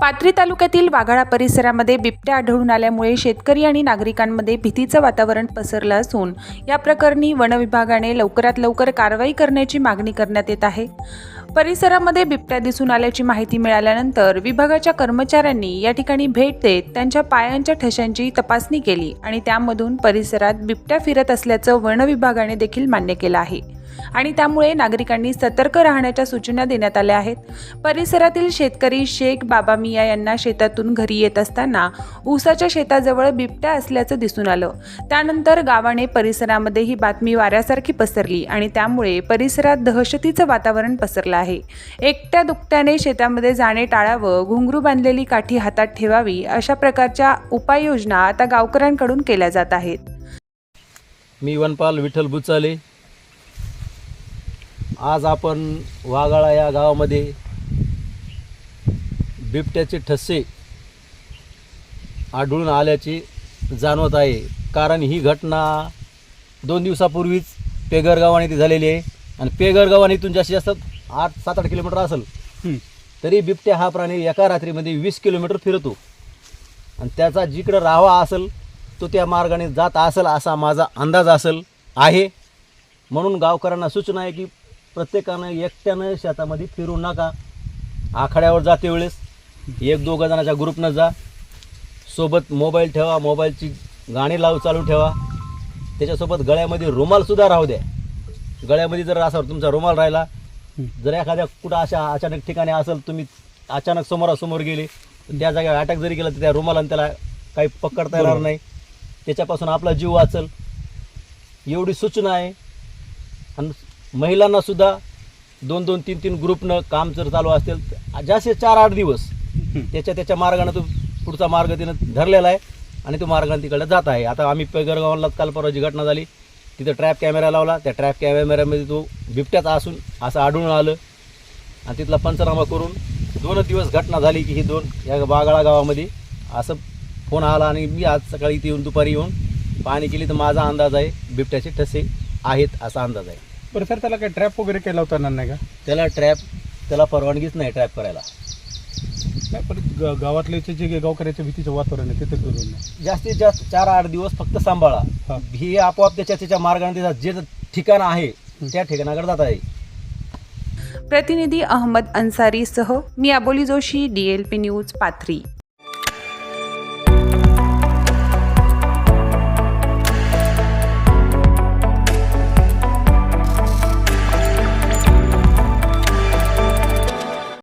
पाथरी तालुक्यातील वाघाळा परिसरामध्ये बिबट्या आढळून आल्यामुळे शेतकरी आणि नागरिकांमध्ये भीतीचं वातावरण पसरलं असून या प्रकरणी वनविभागाने लवकरात लवकर कारवाई करण्याची मागणी करण्यात येत आहे. परिसरामध्ये बिबट्या दिसून आल्याची माहिती मिळाल्यानंतर विभागाच्या कर्मचाऱ्यांनी या ठिकाणी भेट देत त्यांच्या पायांच्या ठशांची तपासणी केली आणि त्यामधून परिसरात बिबट्या फिरत असल्याचं वनविभागाने देखील मान्य केलं आहे. आणि त्यामुळे नागरिकांनी सतर्क राहण्याच्या सूचना देण्यात आल्या आहेत. परिसरातील शेतकरी शेख बाबा मिया यांना शेतातून घरी येत असताना ऊसाच्या शेताजवळ बिबट्या असल्याचं दिसून आलं. त्यानंतर गावाने परिसरामध्ये ही बातमी वाऱ्यासारखी पसरली आणि त्यामुळे परिसरात दहशतीचं वातावरण पसरलं आहे. एकट्या दुकट्याने शेतामध्ये जाणे टाळावं घुंगरू बांधलेली काठी हातात ठेवावी अशा प्रकारच्या उपाययोजना आता गावकऱ्यांकडून केल्या जात आहेत. मी वनपाल विठ्ठल बुचाले आज आपण वाघाळा या गावामध्ये बिबट्याचे ठस्से आढळून आल्याची जाणवत आहे. कारण ही घटना दोन दिवसापूर्वीच पेगर गावाने ती झालेली आहे. आणि पेगर गावाने इथून जास्तीत जास्त आठ सात आठ किलोमीटर असेल. तरी बिबट्या हा प्राणी एका रात्रीमध्ये वीस किलोमीटर फिरतो. आणि त्याचा जिकडं राहावा असेल तो त्या मार्गाने जात असेल असा माझा अंदाज असेल आहे. म्हणून गावकऱ्यांना सूचना आहे की प्रत्येकानं एकट्यानं शेतामध्ये फिरू नका. आखाड्यावर जाते वेळेस. एक दोघं जणाच्या ग्रुपनं जा. सोबत मोबाईल ठेवा मोबाईलची गाणी लावू चालू ठेवा. त्याच्यासोबत गळ्यामध्ये रुमालसुद्धा राहू द्या. गळ्यामध्ये जर असा तुमचा रुमाल राहिला जर एखाद्या कुठं अशा अचानक ठिकाणी असेल तुम्ही अचानक समोरासमोर गेले त्या जागेवर अटॅक जरी केला तर त्या रुमालानं त्याला काही पकडता येणार नाही. त्याच्यापासून आपला जीव वाचल. एवढी सूचना आहे. आणि महिलांनासुद्धा दोन दोन तीन तीन ग्रुपनं काम जर चालू असतील तर जास्तीत चार आठ दिवस त्याच्या त्याच्या मार्गानं तो पुढचा मार्ग तिनं धरलेला आहे आणि तो मार्गाने तिकडे जात आहे. आता आम्ही पेगरगावाला काल परवाची घटना झाली तिथं ट्रॅप कॅमेरा लावला. त्या ट्रॅप कॅमेऱ्यामध्ये तो बिबट्याचा असून असं आढळून आलं. आणि तिथला पंचनामा करून दोनच दिवस घटना झाली की ही दोन या बागाळा गावामध्ये असं फोन आला आणि मी आज सकाळी इथे येऊन दुपारी येऊन पाहणी केली. तर माझा अंदाज आहे बिबट्याचे ठसे आहेत असा अंदाज आहे. बरं सर त्याला काही ट्रॅप वगैरे केला होता ना नाही का? त्याला ट्रॅप त्याला परवानगीच नाही ट्रॅप करायला. नाही पण ग- गावातले जे जे गावकऱ्याच्या भीतीचं वातावरण आहे तिथे करून नाही. जास्तीत जास्त चार आठ दिवस फक्त सांभाळा. हा. ही आपोआप त्याच्या त्याच्या मार्गाने त्याचा जे ठिकाण आहे त्या ठिकाणाकडे जात आहे. प्रतिनिधी अहमद अन्सारीसह मी Aboli Joshi D L P news Pathri.